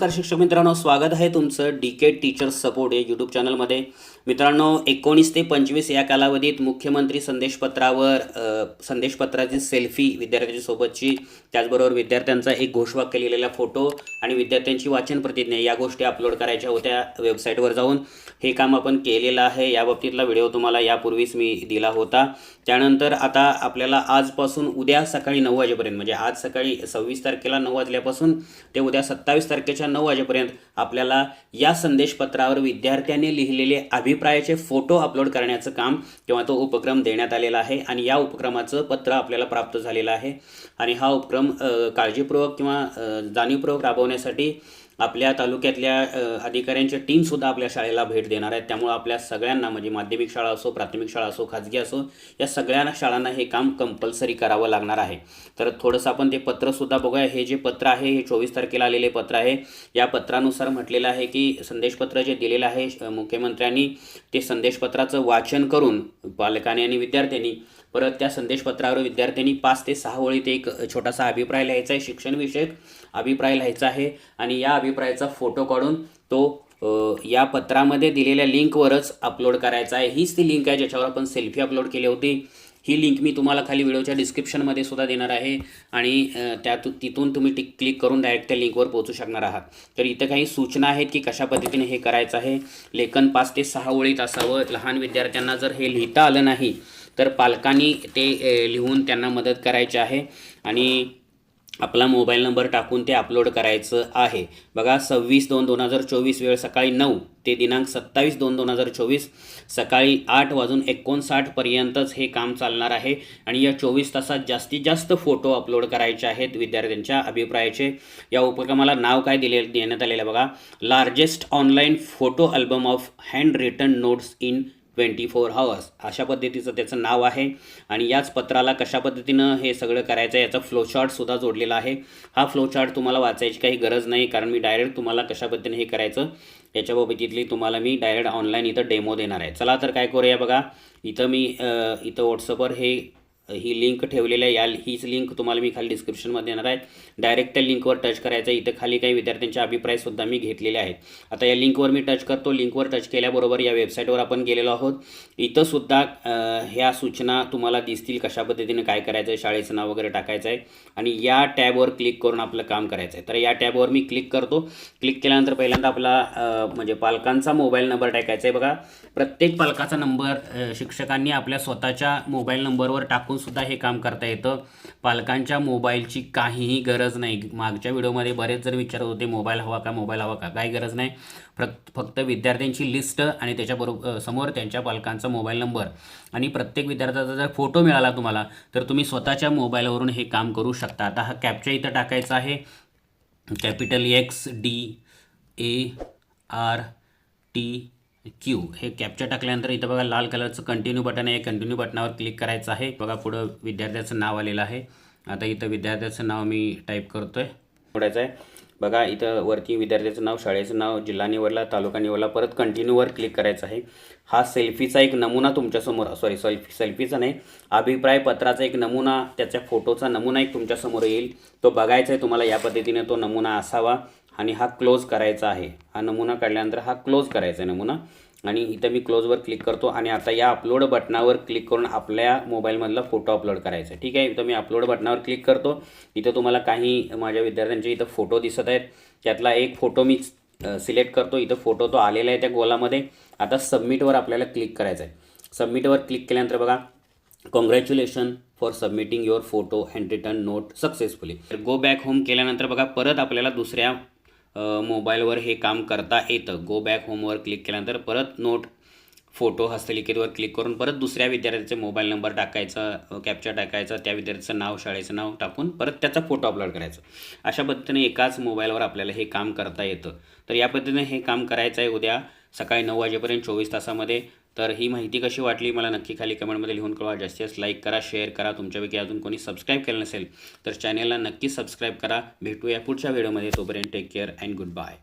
नमस्कार शिक्षक मित्रांनो स्वागत आहे तुमचं डी के टीचर सपोर्ट या यूट्यूब चॅनलमध्ये मित्रांनो एकोणीस ते पंचवीस या कालावधीत मुख्यमंत्री संदेशपत्रावर संदेशपत्राची सेल्फी विद्यार्थ्यांच्या सोबतची त्याचबरोबर विद्यार्थ्यांचा एक घोषवाक्य लिहिलेला फोटो आणि विद्यार्थ्यांची वाचन प्रतिज्ञा या गोष्टी अपलोड करायच्या होत्या वेबसाईटवर जाऊन. हे काम आपण केलेलं आहे या बाबतीतला व्हिडिओ तुम्हाला यापूर्वीच मी दिला होता. त्यानंतर आता आपल्याला आजपासून उद्या सकाळी नऊ वाजेपर्यंत म्हणजे आज सकाळी सव्वीस तारखेला नऊ वाजल्यापासून ते उद्या सत्तावीस तारखेच्या नऊ वाजेपर्यंत आपल्याला या संदेशपत्रावर विद्यार्थ्यांनी लिहिलेले अभिप्रायाचे फोटो अपलोड करण्याचं काम किंवा तो उपक्रम देण्यात आलेला आहे आणि या उपक्रमाचं पत्र आपल्याला प्राप्त झालेलं आहे. आणि हा उपक्रम काळजीपूर्वक किंवा जाणीवपूर्वक राबवण्यासाठी आपल्या तालुक्यातल्या अधिकाऱ्यांच्या टीमसुद्धा आपल्या शाळेला भेट देणार आहेत. त्यामुळं आपल्या सगळ्यांना म्हणजे माध्यमिक शाळा असो प्राथमिक शाळा असो खाजगी असो या सगळ्या शाळांना हे काम कंपल्सरी करावं लागणार आहे. तर थोडंसं आपण ते पत्रसुद्धा बघूया. हे जे पत्र आहे हे चोवीस तारखेला आलेले पत्र आहे. या पत्रानुसार म्हटलेलं आहे की संदेशपत्र जे दिलेलं आहे मुख्यमंत्र्यांनी ते संदेशपत्राचं वाचन करून पालकांनी आणि विद्यार्थ्यांनी परत त्या संदेशपत्रावर विद्यार्थ्यांनी पाच ते सहा ओळीत एक छोटासा अभिप्राय लिहायचा आहे शिक्षणविषयक अभिप्राय लिहायचा आहे. आणि या अभिप्रायाचा फोटो काढून तो या पत्रामध्ये दिलेल्या लिंकवरच अपलोड करायचा आहे. हीच ती लिंक आहे ज्याच्यावर आपण सेल्फी अपलोड केली होती. ही लिंक मी तुम्हाला खाली व्हिडिओच्या डिस्क्रिप्शनमध्ये सुद्धा देणार आहे. आणि त्यात तिथून तुम्ही टिक क्लिक करून डायरेक्ट त्या लिंकवर पोहोचू शकणार आहात. तर इथं काही सूचना आहेत की कशा पद्धतीने हे करायचं आहे. लेखन पाच ते सहा ओळीत असावं. लहान विद्यार्थ्यांना जर हे लिहिता आलं नाही तर पालकांनी ते लिहून त्यांना मदत करायची आहे आणि आपला मोबाईल नंबर टाकून ते अपलोड करायचं आहे. बघा सव्वीस दोन दोन हजार चोवीस वेळ सकाळी नऊ ते दिनांक सत्तावीस दोन दोन हजार चोवीस सकाळी आठ वाजून एकोणसाठपर्यंतच हे काम चालणार आहे आणि या चोवीस तासात जास्तीत जास्त फोटो अपलोड करायचे आहेत विद्यार्थ्यांच्या अभिप्रायाचे. या उपक्रमाला नाव काय दिले देण्यात आलेलं बघा. Largest online photo album of handwritten notes in twenty four hours अशा पद्धतीचं त्याचं नाव आहे. आणि याच पत्राला कशा पद्धतीनं हे सगळं करायचं आहे याचा फ्लोचार्टसुद्धा जोडलेला आहे. हा फ्लोचार्ट तुम्हाला वाचायची काही गरज नाही कारण मी डायरेक्ट तुम्हाला कशा पद्धतीने हे करायचं याच्याबाबतीतली तुम्हाला मी डायरेक्ट ऑनलाईन इथं डेमो देणार आहे. चला तर काय करूया बघा. इथं मी इथं व्हॉट्सअपवर हे ही लिंक ठेवलेली आहे. या हीच लिंक तुम्हाला मी खाली डिस्क्रिप्शनमध्ये देणार आहे. डायरेक्ट त्या लिंकवर टच करायचं आहे. इथं खाली काही विद्यार्थ्यांचे अभिप्रायसुद्धा मी घेतलेले आहेत. आता या लिंकवर मी टच करतो. लिंकवर टच केल्याबरोबर या वेबसाईटवर आपण गेलेलो आहोत. इथंसुद्धा ह्या सूचना तुम्हाला दिसतील कशा पद्धतीने काय करायचं आहे शाळेचं नाव वगैरे टाकायचं आहे आणि या टॅबवर क्लिक करून आपलं काम करायचं आहे तर या टॅबवर मी क्लिक करतो. क्लिक केल्यानंतर पहिल्यांदा आपला म्हणजे पालकांचा मोबाईल नंबर टाकायचा आहे बघा. प्रत्येक पालकाचा नंबर शिक्षकांनी आपल्या स्वतःच्या मोबाईल नंबरवर टाकून सुद्धा हे काम करता येतं. पालकांच्या मोबाईलची काहीही गरज नाही. मागच्या व्हिडिओमध्ये बरेच जण विचारत होते मोबाईल हवा का? मोबाईल हवा का? काही गरज नाही. प्रत फक्त विद्यार्थ्यांची लिस्ट आणि त्याच्याबरोबर समोर त्यांच्या पालकांचा मोबाईल नंबर आणि प्रत्येक विद्यार्थ्याचा जर फोटो मिळाला तुम्हाला तर तुम्ही स्वतःच्या मोबाईलवरून हे काम करू शकता. आता हा कॅप्चा इथं टाकायचा आहे. Capital X D A R T Q हे कॅप्चर टाकल्यानंतर इथं बघा लाल कलरचं कंटिन्यू बटन आहे. कंटिन्यू बटनावर क्लिक करायचं आहे. बघा पुढं विद्यार्थ्याचं नाव आलेलं आहे. आता इथं विद्यार्थ्याचं नाव मी टाईप करतोय. निवडायचं आहे. बघा इथं वरती विद्यार्थ्याचं नाव शाळेचं नाव जिल्हा निवडला तालुका निवडला परत कंटिन्यूवर क्लिक करायचं आहे. हा सेल्फीचा एक नमुना तुमच्यासमोर सॉरी सेल्फी सेल्फीचा नाही अभिप्राय पत्राचा एक नमुना त्याच्या फोटोचा नमुना एक तुमच्यासमोर येईल. तो बघायचा आहे तुम्हाला या पद्धतीने तो नमुना असावा. आणि हा क्लोज करायचा आहे. हा नमुना काढल्यानंतर हा क्लोज करायचा आहे नमुना. आणि इथं मी क्लोजवर क्लिक करतो आणि आता या अपलोड बटनावर क्लिक करून आपल्या मोबाईलमधला फोटो अपलोड करायचा आहे. ठीक आहे? इथं मी अपलोड बटनावर क्लिक करतो. इथं तुम्हाला काही माझ्या विद्यार्थ्यांचे इथं फोटो दिसत आहेत. त्यातला एक फोटो मी सिलेक्ट करतो. इथं फोटो तो आलेला आहे त्या गोलामध्ये. आता सबमिटवर आपल्याला क्लिक करायचं आहे. सबमिटवर क्लिक केल्यानंतर बघा congratulation for submitting your photo hand return note successfully go back home केल्यानंतर बघा परत आपल्याला दुसऱ्या मोबाईलवर हे काम करता येतं. गो बॅक होमवर क्लिक केल्यानंतर परत नोट फोटो हस्तलिखितवर क्लिक करून परत दुसऱ्या विद्यार्थ्याचे मोबाईल नंबर टाकायचा कॅप्चर टाकायचा त्या विद्यार्थ्याचं नाव शाळेचं नाव टाकून परत त्याचा फोटो अपलोड करायचा. अशा पद्धतीने एकाच मोबाईलवर आपल्याला हे काम करता येतं. तर या पद्धतीने हे काम करायचं आहे उद्या. सकाळी नऊ वाजेपर्यंत चोवीस तासामध्ये. तर ही माहिती कशी वाटली मला नक्की खाली कमेंटमध्ये लिहून कळवा. जास्तीत जास्त लाईक करा शेअर करा. तुमच्यापैकी अजून कोणी सबस्क्राईब केलं नसेल तर चॅनेलला नक्की सबस्क्राईब करा. भेटूया पुढच्या व्हिडिओमध्ये तोपर्यंत take care and good bye